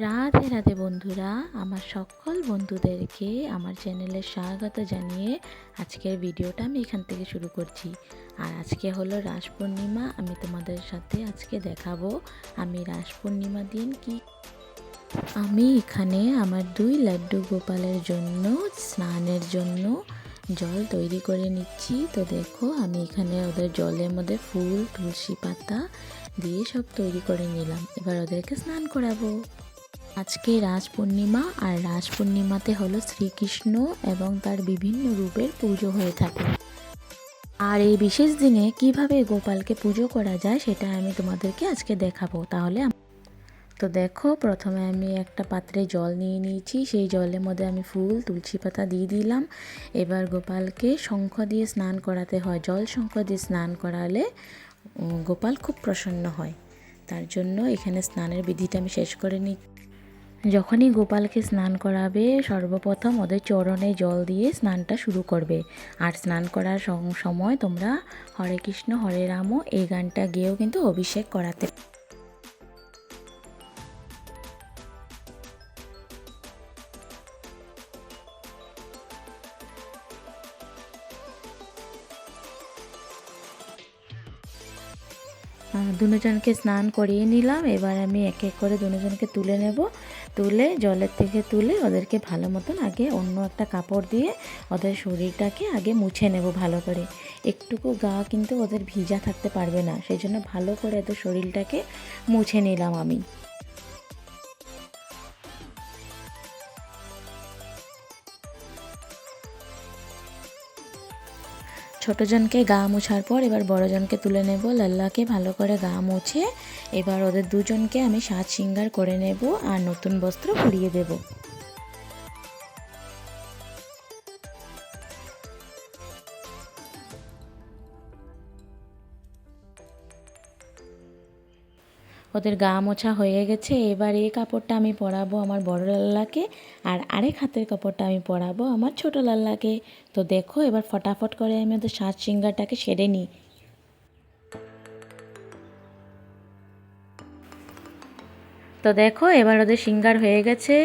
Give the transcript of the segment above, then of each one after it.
রাধে রাধে বন্ধুরা, আমার সকল বন্ধুদেরকে আমার চ্যানেলে স্বাগত জানিয়ে আজকের ভিডিওটা আমি এখান থেকে শুরু করছি। আর আজকে হলো রাস পূর্ণিমা, আমি তোমাদের সাথে আজকে দেখাবো আমি রাস পূর্ণিমা দিন কি আমি এখানে আমার দুই লাড্ডু গোপালের জন্য, স্নানের জন্য জল তৈরি করে নিচ্ছি। তো দেখো, আমি এখানে ওদের জলের মধ্যে ফুল, তুলসী পাতা দিয়ে সব তৈরি করে নিলাম। এবার ওদেরকে স্নান করাবো। আজকে রাস পূর্ণিমা আর রাস পূর্ণিমাতে হলো শ্রীকৃষ্ণ এবং তার বিভিন্ন রূপের পুজো হয়ে থাকে। আর এই বিশেষ দিনে কীভাবে গোপালকে পুজো করা যায় সেটা আমি তোমাদেরকে আজকে দেখাবো। তাহলে তো দেখো, প্রথমে আমি একটা পাত্রে জল নিয়ে নিয়েছি। সেই জলের মধ্যে আমি ফুল, তুলসী পাতা দিয়ে দিলাম। এবার গোপালকে শঙ্খ দিয়ে স্নান করাতে হয়। জল শঙ্খ দিয়ে স্নান করালে গোপাল খুব প্রসন্ন হয়। তার জন্য এখানে স্নানের বিধিটা আমি শেষ করে নিই যখনই গোপালকে স্নান করাবে, সর্বপ্রথম ওদের চরণে জল দিয়ে স্নানটা শুরু করবে। আর স্নান করার সম- সময় তোমরা হরে কৃষ্ণ, হরে রামও এই গানটা গেয়েও কিন্তু অভিষেক করাতে দুজনকে স্নান করিয়ে নিলাম। এবার আমি এক এক করে দুজনকে তুলে নেব। তুলে জলের থেকে তুলে ওদেরকে ভালো মতন আগে অন্য একটা কাপড় দিয়ে ওদের শরীরটাকে আগে মুছে নেব ভালো করে। একটুকু গা কিন্তু ওদের ভিজা থাকতে পারবে না। সেই জন্য ভালো করে ওদের শরীরটাকে মুছে নিলাম আমি। ছোটোজনকে গা মোছার পর এবার বড়জনকে তুলে নেব। লাল্লাকে ভালো করে গা মুছে এবার ওদের দুজনকে আমি সাজ সিঙ্গার করে নেব আর নতুন বস্ত্র পরিয়ে দেব। ওদের গা মোছা হয়ে গেছে, এবার এই কাপড়টা আমি পরাবো আমার বড় লাল্লাকে, আর আরেক হাতের কাপড়টা আমি পরাবো আমার ছোট লাল্লাকে। তো দেখো, এবার ফটাফট করে আমি ওদের সাজ সিঙ্গারটাকে সেরে নিই। তো দেখো, এবার ওদের সিঙ্গার হয়ে গেছে।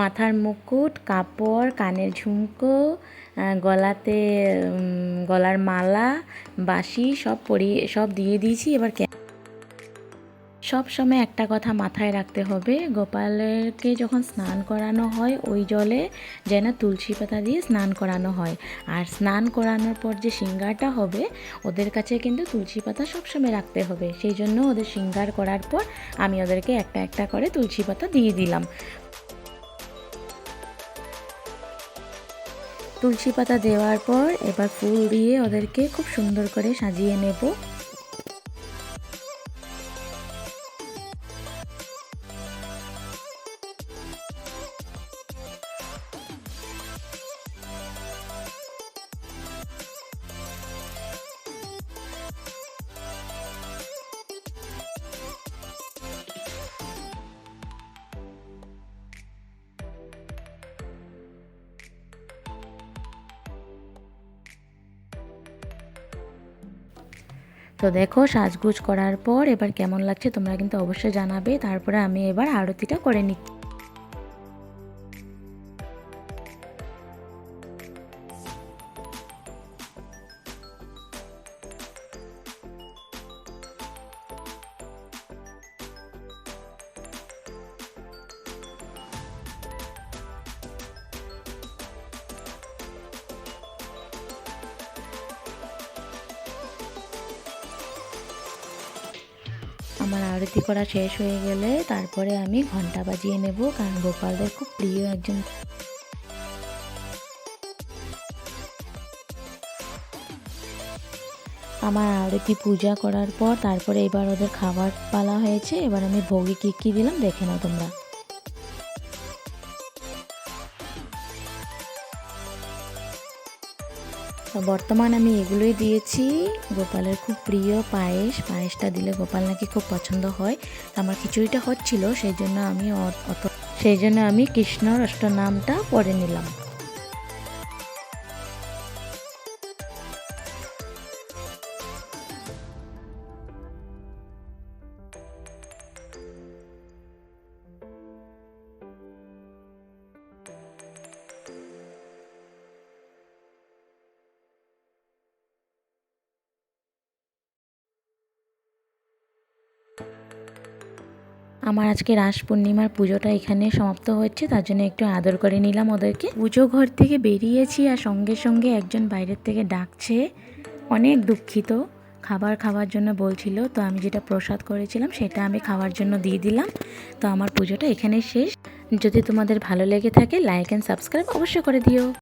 মাথার মুকুট, কাপড়, কানের ঝুমকো গলাতে গলার মালা বাসি সব পরিয়ে, সব দিয়ে দিয়েছি। এবার সব সময় একটা কথা মাথায় রাখতে হবে, গোপালকে যখন স্নান করানো হয় ওই জলে যেন তুলসী পাতা দিয়ে স্নান করানো হয়। আর স্নান করানোর পর যে সিঙ্গারটা হবে, ওদের কাছে কিন্তু তুলসী পাতা সবসময় রাখতে হবে। সেই জন্য ওদের সিঙ্গার করার পর আমি ওদেরকে একটা একটা করে তুলসী পাতা দিয়ে দিলাম। তুলসী পাতা দেওয়ার পর এবার ফুল দিয়ে ওদেরকে খুব সুন্দর করে সাজিয়ে নেব। তো দেখো, সাজগুজ করার পর এবার কেমন লাগছে তোমরা কিন্তু অবশ্যই জানাবে। তারপরে আমি এবার আরতিটা করে নিচ্ছি। আমার আরতি করা শেষ হয়ে গেলে তারপরে আমি ঘণ্টা বাজিয়ে নেব, কারণ গোপালদের খুব প্রিয় একজন আমার আরতি পূজা করার পর তারপরে এবার ওদের খাবার পালা হয়েছে। এবার আমি ভোগে কী কী দিলাম দেখে নাও তোমরা। বর্তমান আমি এগুলোই দিয়েছি। গোপালের খুব প্রিয় পায়েস। পায়েসটা দিলে গোপাল নাকি খুব পছন্দ হয়। আমার খিচুড়িটা হচ্ছিল, সেই জন্য আমি অত সেই জন্য আমি কৃষ্ণর অষ্টনামটা পরে নিলাম। আমার আজকে রাস পূর্ণিমার পুজোটা এখানে সমাপ্ত হচ্ছে তার জন্য একটু আদর করে নিলাম ওদেরকে। পুজো ঘর থেকে বেরিয়েছি আর সঙ্গে সঙ্গে একজন বাইরের থেকে ডাকছে, অনেক দুঃখিত। খাবার খাওয়ার জন্য বলছিল, তো আমি যেটা প্রসাদ করেছিলাম সেটা আমি খাওয়ার জন্য দিয়ে দিলাম। তো আমার পুজোটা এখানে শেষ। যদি তোমাদের ভালো লেগে থাকে লাইক অ্যান্ড সাবস্ক্রাইব অবশ্যই করে দিও।